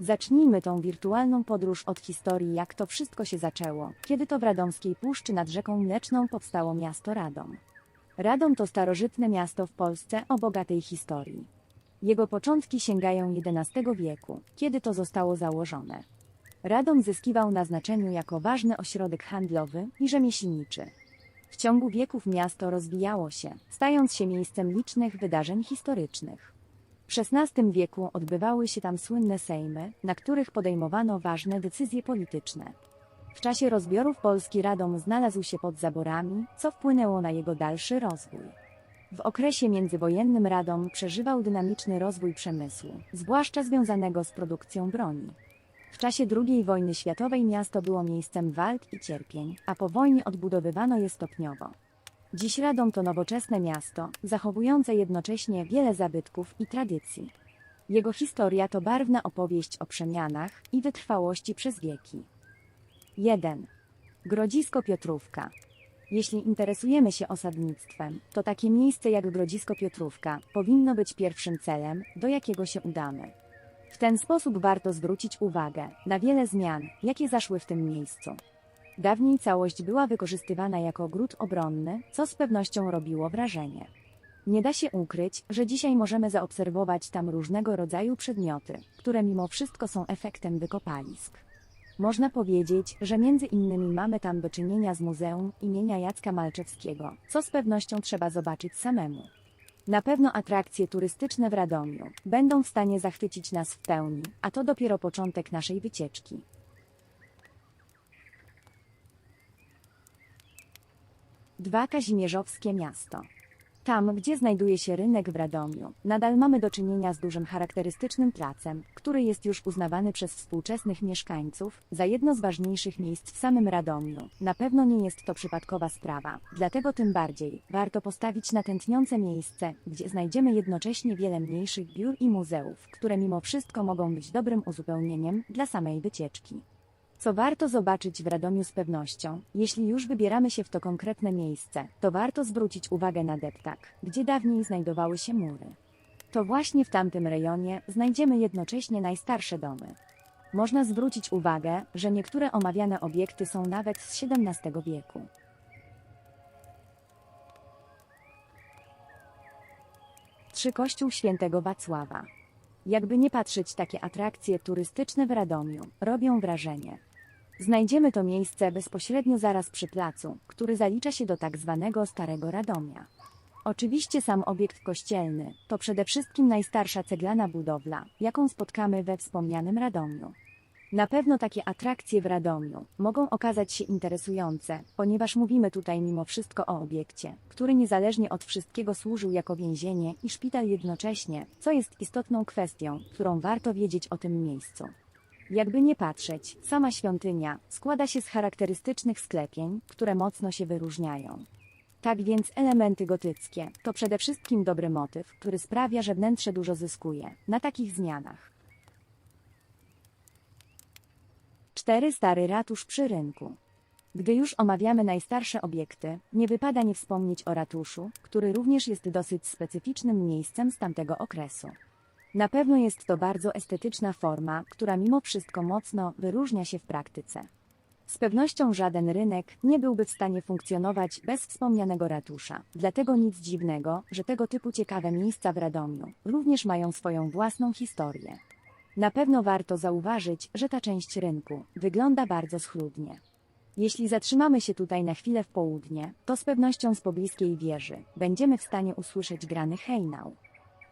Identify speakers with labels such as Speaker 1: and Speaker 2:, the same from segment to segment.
Speaker 1: Zacznijmy tą wirtualną podróż od historii, jak to wszystko się zaczęło, kiedy to w Radomskiej Puszczy nad rzeką Mleczną powstało miasto Radom. Radom to starożytne miasto w Polsce o bogatej historii. Jego początki sięgają XI wieku, kiedy to zostało założone. Radom zyskiwał na znaczeniu jako ważny ośrodek handlowy i rzemieślniczy. W ciągu wieków miasto rozwijało się, stając się miejscem licznych wydarzeń historycznych. W XVI wieku odbywały się tam słynne sejmy, na których podejmowano ważne decyzje polityczne. W czasie rozbiorów Polski Radom znalazł się pod zaborami, co wpłynęło na jego dalszy rozwój. W okresie międzywojennym Radom przeżywał dynamiczny rozwój przemysłu, zwłaszcza związanego z produkcją broni. W czasie II wojny światowej miasto było miejscem walk i cierpień, a po wojnie odbudowywano je stopniowo. Dziś Radom to nowoczesne miasto, zachowujące jednocześnie wiele zabytków i tradycji. Jego historia to barwna opowieść o przemianach i wytrwałości przez wieki. 1. Grodzisko Piotrówka. Jeśli interesujemy się osadnictwem, to takie miejsce jak Grodzisko Piotrówka powinno być pierwszym celem, do jakiego się udamy. W ten sposób warto zwrócić uwagę na wiele zmian, jakie zaszły w tym miejscu. Dawniej całość była wykorzystywana jako ogród obronny, co z pewnością robiło wrażenie. Nie da się ukryć, że dzisiaj możemy zaobserwować tam różnego rodzaju przedmioty, które mimo wszystko są efektem wykopalisk. Można powiedzieć, że między innymi mamy tam do czynienia z Muzeum imienia Jacka Malczewskiego, co z pewnością trzeba zobaczyć samemu. Na pewno atrakcje turystyczne w Radomiu będą w stanie zachwycić nas w pełni, a to dopiero początek naszej wycieczki. 2. Kazimierzowskie miasto. Tam, gdzie znajduje się rynek w Radomiu, nadal mamy do czynienia z dużym charakterystycznym placem, który jest już uznawany przez współczesnych mieszkańców za jedno z ważniejszych miejsc w samym Radomiu. Na pewno nie jest to przypadkowa sprawa, dlatego tym bardziej warto postawić na tętniące miejsce, gdzie znajdziemy jednocześnie wiele mniejszych biur i muzeów, które mimo wszystko mogą być dobrym uzupełnieniem dla samej wycieczki. Co warto zobaczyć w Radomiu z pewnością, jeśli już wybieramy się w to konkretne miejsce, to warto zwrócić uwagę na deptak, gdzie dawniej znajdowały się mury. To właśnie w tamtym rejonie znajdziemy jednocześnie najstarsze domy. Można zwrócić uwagę, że niektóre omawiane obiekty są nawet z XVII wieku. Trzy Kościół Świętego Wacława. Jakby nie patrzeć, takie atrakcje turystyczne w Radomiu robią wrażenie. Znajdziemy to miejsce bezpośrednio zaraz przy placu, który zalicza się do tak zwanego Starego Radomia. Oczywiście sam obiekt kościelny to przede wszystkim najstarsza ceglana budowla, jaką spotkamy we wspomnianym Radomiu. Na pewno takie atrakcje w Radomiu mogą okazać się interesujące, ponieważ mówimy tutaj mimo wszystko o obiekcie, który niezależnie od wszystkiego służył jako więzienie i szpital jednocześnie, co jest istotną kwestią, którą warto wiedzieć o tym miejscu. Jakby nie patrzeć, sama świątynia składa się z charakterystycznych sklepień, które mocno się wyróżniają. Tak więc elementy gotyckie to przede wszystkim dobry motyw, który sprawia, że wnętrze dużo zyskuje na takich zmianach. 4. Stary ratusz przy rynku. Gdy już omawiamy najstarsze obiekty, nie wypada nie wspomnieć o ratuszu, który również jest dosyć specyficznym miejscem z tamtego okresu. Na pewno jest to bardzo estetyczna forma, która mimo wszystko mocno wyróżnia się w praktyce. Z pewnością żaden rynek nie byłby w stanie funkcjonować bez wspomnianego ratusza. Dlatego nic dziwnego, że tego typu ciekawe miejsca w Radomiu również mają swoją własną historię. Na pewno warto zauważyć, że ta część rynku wygląda bardzo schludnie. Jeśli zatrzymamy się tutaj na chwilę w południe, to z pewnością z pobliskiej wieży będziemy w stanie usłyszeć grany hejnał.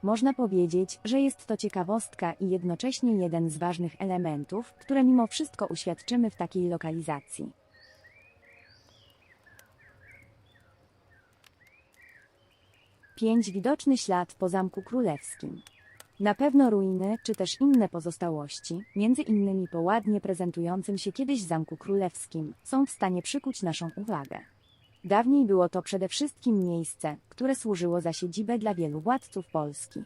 Speaker 1: Można powiedzieć, że jest to ciekawostka i jednocześnie jeden z ważnych elementów, które mimo wszystko uświadczymy w takiej lokalizacji. Pięć Widoczny ślad po Zamku Królewskim. Na pewno ruiny, czy też inne pozostałości, między innymi po ładnie prezentującym się kiedyś Zamku Królewskim, są w stanie przykuć naszą uwagę. Dawniej było to przede wszystkim miejsce, które służyło za siedzibę dla wielu władców Polski.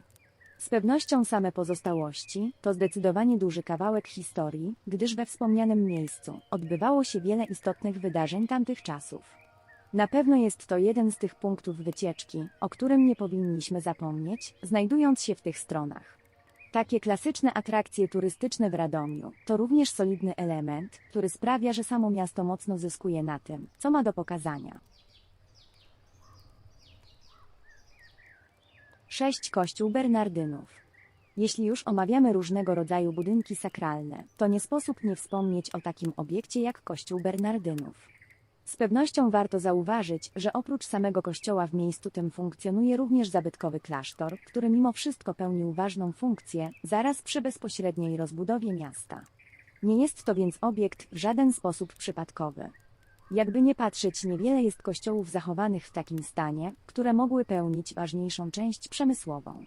Speaker 1: Z pewnością same pozostałości to zdecydowanie duży kawałek historii, gdyż we wspomnianym miejscu odbywało się wiele istotnych wydarzeń tamtych czasów. Na pewno jest to jeden z tych punktów wycieczki, o którym nie powinniśmy zapomnieć, znajdując się w tych stronach. Takie klasyczne atrakcje turystyczne w Radomiu to również solidny element, który sprawia, że samo miasto mocno zyskuje na tym, co ma do pokazania. 6. Kościół Bernardynów. Jeśli już omawiamy różnego rodzaju budynki sakralne, to nie sposób nie wspomnieć o takim obiekcie jak Kościół Bernardynów. Z pewnością warto zauważyć, że oprócz samego kościoła w miejscu tym funkcjonuje również zabytkowy klasztor, który mimo wszystko pełnił ważną funkcję zaraz przy bezpośredniej rozbudowie miasta. Nie jest to więc obiekt w żaden sposób przypadkowy. Jakby nie patrzeć, niewiele jest kościołów zachowanych w takim stanie, które mogły pełnić ważniejszą część przemysłową.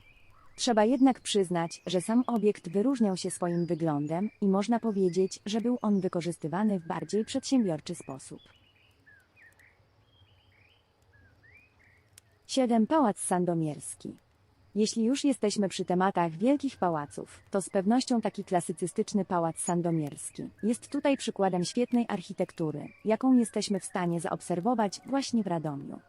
Speaker 1: Trzeba jednak przyznać, że sam obiekt wyróżniał się swoim wyglądem i można powiedzieć, że był on wykorzystywany w bardziej przedsiębiorczy sposób. 7. Pałac Sandomierski. Jeśli już jesteśmy przy tematach wielkich pałaców, to z pewnością taki klasycystyczny pałac sandomierski jest tutaj przykładem świetnej architektury, jaką jesteśmy w stanie zaobserwować właśnie w Radomiu.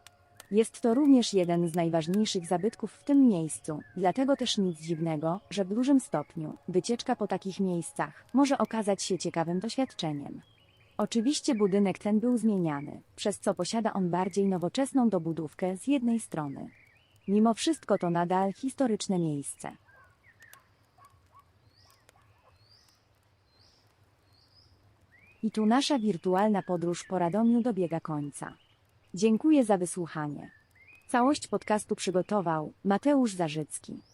Speaker 1: Jest to również jeden z najważniejszych zabytków w tym miejscu, dlatego też nic dziwnego, że w dużym stopniu wycieczka po takich miejscach może okazać się ciekawym doświadczeniem. Oczywiście budynek ten był zmieniany, przez co posiada on bardziej nowoczesną dobudówkę z jednej strony. Mimo wszystko to nadal historyczne miejsce. I tu nasza wirtualna podróż po Radomiu dobiega końca. Dziękuję za wysłuchanie. Całość podcastu przygotował Mateusz Zarzycki.